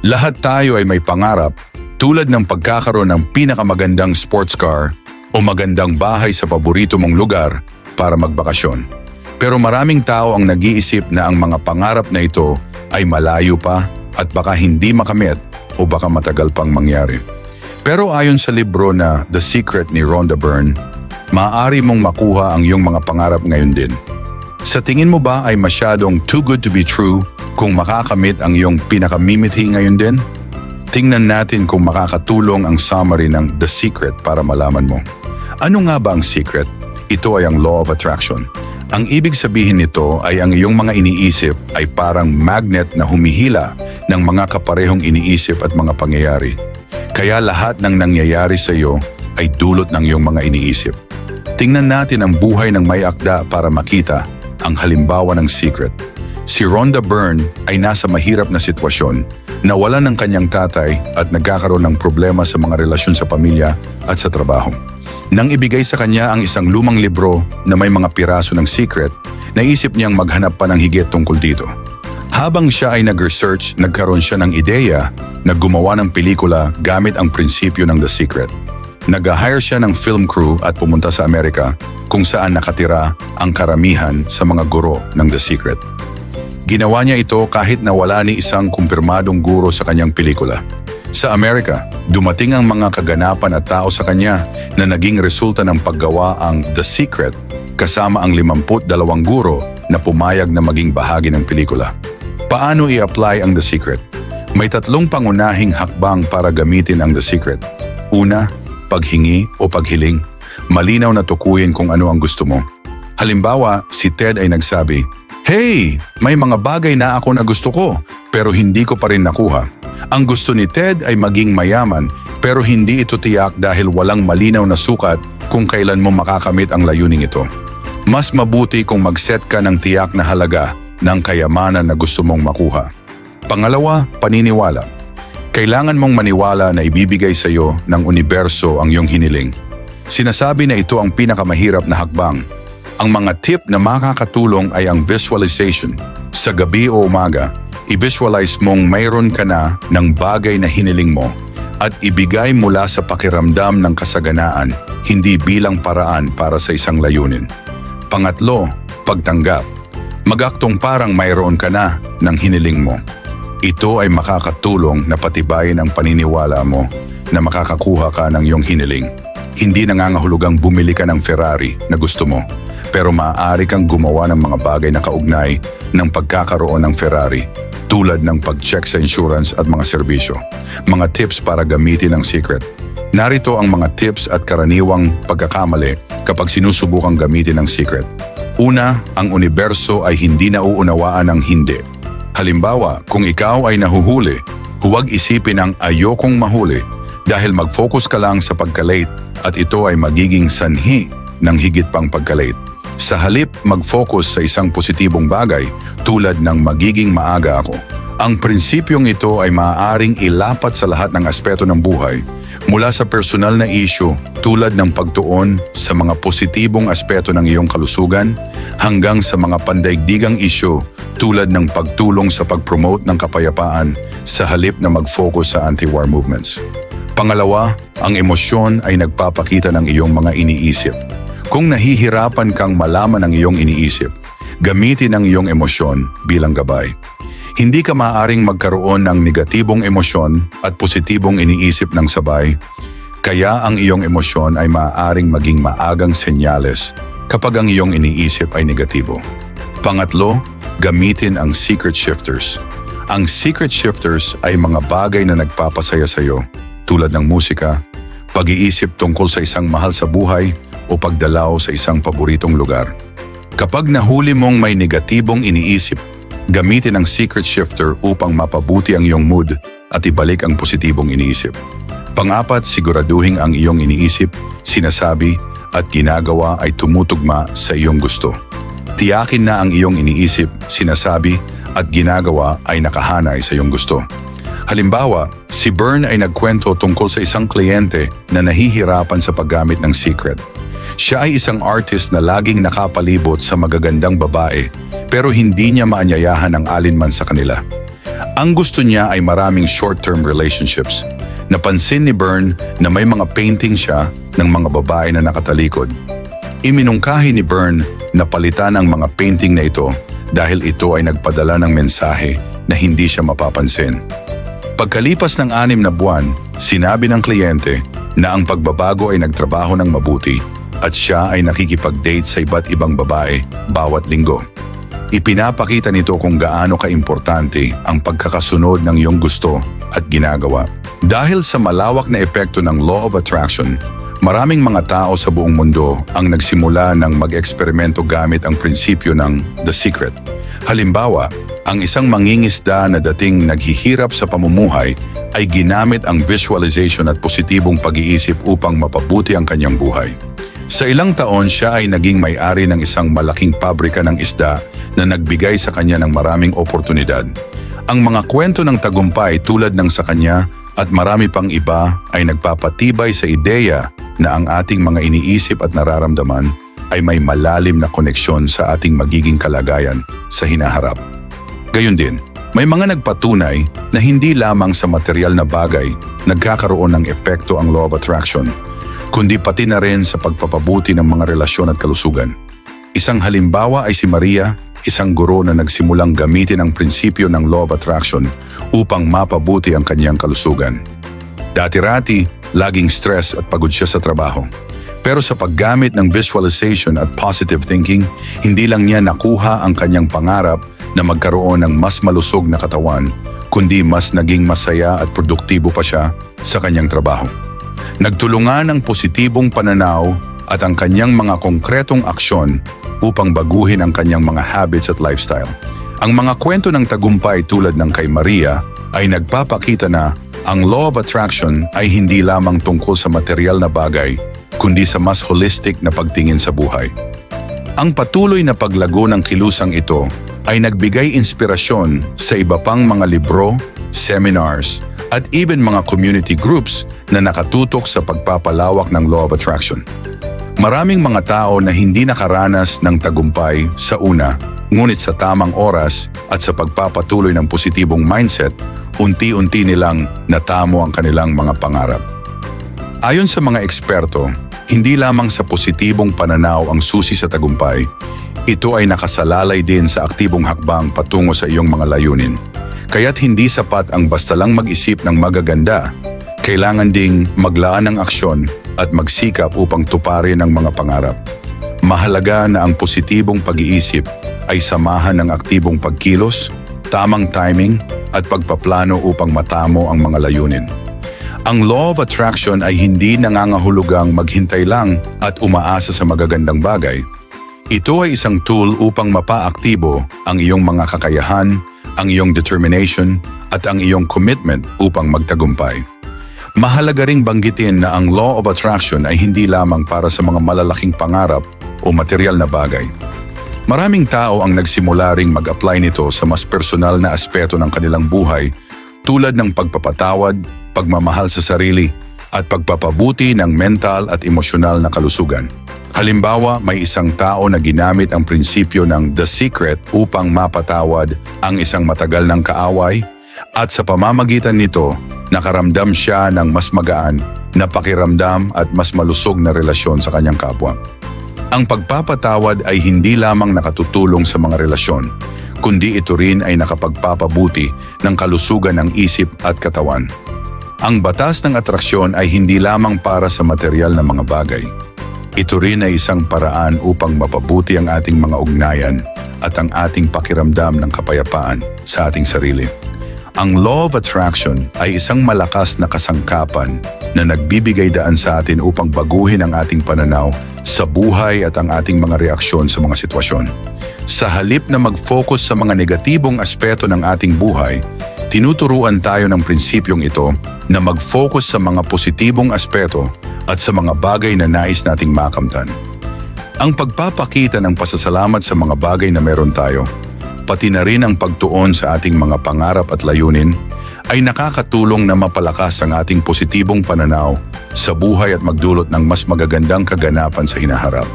Lahat tayo ay may pangarap tulad ng pagkakaroon ng pinakamagandang sports car o magandang bahay sa paborito mong lugar para magbakasyon. Pero maraming tao ang nag-iisip na ang mga pangarap na ito ay malayo pa at baka hindi makamit o baka matagal pang mangyari. Pero ayon sa libro na The Secret ni Rhonda Byrne, maaari mong makuha ang iyong mga pangarap ngayon din. Sa tingin mo ba ay masyadong too good to be true kung makakamit ang iyong pinakamimithi ngayon din? Tingnan natin kung makakatulong ang summary ng The Secret para malaman mo. Ano nga ba ang secret? Ito ay ang law of attraction. Ang ibig sabihin nito ay ang iyong mga iniisip ay parang magnet na humihila ng mga kaparehong iniisip at mga pangyayari. Kaya lahat ng nangyayari sa iyo ay dulot ng iyong mga iniisip. Tingnan natin ang buhay ng may akda para makita ang halimbawa ng secret. Si Rhonda Byrne ay nasa mahirap na sitwasyon, nawala ng kanyang tatay at nagkakaroon ng problema sa mga relasyon sa pamilya at sa trabaho. Nang ibigay sa kanya ang isang lumang libro na may mga piraso ng secret, naisip niyang maghanap pa ng higit tungkol dito. Habang siya ay nag-research, nagkaroon siya ng ideya na gumawa ng pelikula gamit ang prinsipyo ng The Secret. Nag-hire siya ng film crew at pumunta sa Amerika kung saan nakatira ang karamihan sa mga guro ng The Secret. Ginawa niya ito kahit na wala ni isang kumpirmadong guro sa kanyang pelikula. Sa Amerika, dumating ang mga kaganapan at tao sa kanya na naging resulta ng paggawa ang The Secret kasama ang 52 guro na pumayag na maging bahagi ng pelikula. Paano i-apply ang The Secret? May tatlong pangunahing hakbang para gamitin ang The Secret. Una, paghingi o paghiling. Malinaw na tukuyin kung ano ang gusto mo. Halimbawa, si Ted ay nagsabi, Hey, may mga bagay na ako na gusto ko, pero hindi ko pa rin nakuha. Ang gusto ni Ted ay maging mayaman, pero hindi ito tiyak dahil walang malinaw na sukat kung kailan mo makakamit ang layuning ito. Mas mabuti kung mag-set ka ng tiyak na halaga ng kayamanan na gusto mong makuha. Pangalawa, paniniwala. Kailangan mong maniwala na ibibigay sa iyo ng universo ang iyong hiniling. Sinasabi na ito ang pinakamahirap na hakbang. Ang mga tip na makakatulong ay ang visualization. Sa gabi o umaga, i-visualize mong mayroon ka na ng bagay na hiniling mo at ibigay mula sa pakiramdam ng kasaganaan, hindi bilang paraan para sa isang layunin. Pangatlo, pagtanggap. Magaktong parang mayroon ka na ng hiniling mo. Ito ay makakatulong na patibayin ang paniniwala mo na makakakuha ka ng iyong hiniling. Hindi nangangahulugang bumili ka ng Ferrari na gusto mo, pero maaari kang gumawa ng mga bagay na kaugnay ng pagkakaroon ng Ferrari tulad ng pag-check sa insurance at mga serbisyo. Mga tips para gamitin ang secret. Narito ang mga tips at karaniwang pagkakamali kapag sinusubukang gamitin ang secret. Una, ang universo ay hindi nauunawaan ng hindi. Halimbawa, kung ikaw ay nahuhuli, huwag isipin ang ayokong mahuli dahil mag-focus ka lang sa pagkalate at ito ay magiging sanhi ng higit pang pagkalate. Sa halip, mag-focus sa isang positibong bagay tulad ng magiging maaga ako. Ang prinsipyong ito ay maaaring ilapat sa lahat ng aspeto ng buhay mula sa personal na issue tulad ng pagtuon sa mga positibong aspeto ng iyong kalusugan hanggang sa mga pandaigdigang issue tulad ng pagtulong sa pag-promote ng kapayapaan sa halip na mag-focus sa anti-war movements. Pangalawa, ang emosyon ay nagpapakita ng iyong mga iniisip. Kung nahihirapan kang malaman ang iyong iniisip, gamitin ang iyong emosyon bilang gabay. Hindi ka maaaring magkaroon ng negatibong emosyon at positibong iniisip ng sabay, kaya ang iyong emosyon ay maaaring maging maagang senyales kapag ang iyong iniisip ay negatibo. Pangatlo, gamitin ang secret shifters. Ang secret shifters ay mga bagay na nagpapasaya sa iyo tulad ng musika, pag-iisip tungkol sa isang mahal sa buhay o pagdalaw sa isang paboritong lugar. Kapag nahuli mong may negatibong iniisip, gamitin ang secret shifter upang mapabuti ang iyong mood at ibalik ang positibong iniisip. Pangapat, siguraduhin ang iyong iniisip, sinasabi at ginagawa ay tumutugma sa iyong gusto. Tiyakin na ang iyong iniisip, sinasabi at ginagawa ay nakahanay sa iyong gusto. Halimbawa, si Bern ay nagkwento tungkol sa isang kliyente na nahihirapan sa paggamit ng secret. Siya ay isang artist na laging nakapalibot sa magagandang babae pero hindi niya maanyayahan ang alinman sa kanila. Ang gusto niya ay maraming short-term relationships. Napansin ni Bern na may mga painting siya ng mga babae na nakatalikod. Iminungkahi ni Bern na palitan ang mga painting na ito dahil ito ay nagpadala ng mensahe na hindi siya mapapansin. Pagkalipas ng anim na buwan, sinabi ng kliyente na ang pagbabago ay nagtrabaho ng mabuti at siya ay nakikipag-date sa iba't ibang babae bawat linggo. Ipinapakita nito kung gaano kaimportante ang pagkakasunod ng iyong gusto at ginagawa. Dahil sa malawak na epekto ng Law of Attraction, maraming mga tao sa buong mundo ang nagsimula ng mag-eksperimento gamit ang prinsipyo ng The Secret. Halimbawa, ang isang mangingisda na dating naghihirap sa pamumuhay ay ginamit ang visualization at positibong pag-iisip upang mapabuti ang kanyang buhay. Sa ilang taon siya ay naging may-ari ng isang malaking pabrika ng isda na nagbigay sa kanya ng maraming oportunidad. Ang mga kwento ng tagumpay tulad ng sa kanya at marami pang iba ay nagpapatibay sa ideya na ang ating mga iniisip at nararamdaman ay may malalim na koneksyon sa ating magiging kalagayan sa hinaharap. Gayun din, may mga nagpatunay na hindi lamang sa material na bagay nagkakaroon ng epekto ang law of attraction, kundi pati na rin sa pagpapabuti ng mga relasyon at kalusugan. Isang halimbawa ay si Maria, isang guro na nagsimulang gamitin ang prinsipyo ng law of attraction upang mapabuti ang kanyang kalusugan. Dati-rati, laging stress at pagod siya sa trabaho. Pero sa paggamit ng visualization at positive thinking, hindi lang niya nakuha ang kanyang pangarap na magkaroon ng mas malusog na katawan, kundi mas naging masaya at produktibo pa siya sa kanyang trabaho. Nagtulungan ang positibong pananaw at ang kanyang mga konkretong aksyon upang baguhin ang kanyang mga habits at lifestyle. Ang mga kwento ng tagumpay tulad ng kay Maria ay nagpapakita na ang law of attraction ay hindi lamang tungkol sa material na bagay, kundi sa mas holistic na pagtingin sa buhay. Ang patuloy na paglago ng kilusang ito ay nagbigay inspirasyon sa iba pang mga libro, seminars, at even mga community groups na nakatutok sa pagpapalawak ng law of attraction. Maraming mga tao na hindi nakaranas ng tagumpay sa una, ngunit sa tamang oras at sa pagpapatuloy ng positibong mindset, unti-unti nilang natamo ang kanilang mga pangarap. Ayon sa mga eksperto, hindi lamang sa positibong pananaw ang susi sa tagumpay, ito ay nakasalalay din sa aktibong hakbang patungo sa iyong mga layunin. Kaya't hindi sapat ang basta lang mag-isip ng magaganda, kailangan ding maglaan ng aksyon at magsikap upang tuparin ang mga pangarap. Mahalaga na ang positibong pag-iisip ay samahan ng aktibong pagkilos, tamang timing at pagpaplano upang matamo ang mga layunin. Ang law of attraction ay hindi nangangahulugang maghintay lang at umaasa sa magagandang bagay. Ito ay isang tool upang mapaaktibo ang iyong mga kakayahan, ang iyong determination at ang iyong commitment upang magtagumpay. Mahalaga ring banggitin na ang law of attraction ay hindi lamang para sa mga malalaking pangarap o material na bagay. Maraming tao ang nagsimula ring mag-apply nito sa mas personal na aspeto ng kanilang buhay tulad ng pagpapatawad, pagmamahal sa sarili, at pagpapabuti ng mental at emosyonal na kalusugan. Halimbawa, may isang tao na ginamit ang prinsipyo ng The Secret upang mapatawad ang isang matagal ng kaaway at sa pamamagitan nito, nakaramdam siya ng mas magaan na pakiramdam at mas malusog na relasyon sa kanyang kapwa. Ang pagpapatawad ay hindi lamang nakatutulong sa mga relasyon, kundi ito rin ay nakapagpapabuti ng kalusugan ng isip at katawan. Ang batas ng atraksyon ay hindi lamang para sa material na mga bagay. Ito rin ay isang paraan upang mapabuti ang ating mga ugnayan at ang ating pakiramdam ng kapayapaan sa ating sarili. Ang law of attraction ay isang malakas na kasangkapan na nagbibigay daan sa atin upang baguhin ang ating pananaw sa buhay at ang ating mga reaksyon sa mga sitwasyon. Sa halip na mag-focus sa mga negatibong aspeto ng ating buhay, tinuturuan tayo ng prinsipyong ito na mag-focus sa mga positibong aspeto at sa mga bagay na nais nating makamtan. Ang pagpapakita ng pasasalamat sa mga bagay na meron tayo, pati na rin ang pagtuon sa ating mga pangarap at layunin, ay nakakatulong na mapalakas ang ating positibong pananaw sa buhay at magdulot ng mas magagandang kaganapan sa hinaharap.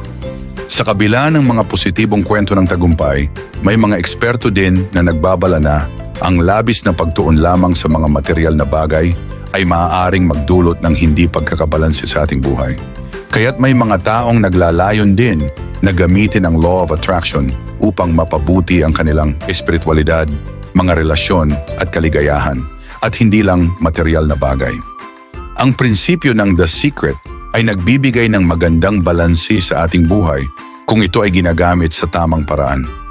Sa kabila ng mga positibong kwento ng tagumpay, may mga eksperto din na nagbabala na Ang labis na pagtuon lamang sa mga material na bagay ay maaaring magdulot ng hindi pagkakabalanse sa ating buhay. Kaya't may mga taong naglalayon din na gamitin ang law of attraction upang mapabuti ang kanilang espiritualidad, mga relasyon at kaligayahan at hindi lang material na bagay. Ang prinsipyo ng The Secret ay nagbibigay ng magandang balansi sa ating buhay kung ito ay ginagamit sa tamang paraan.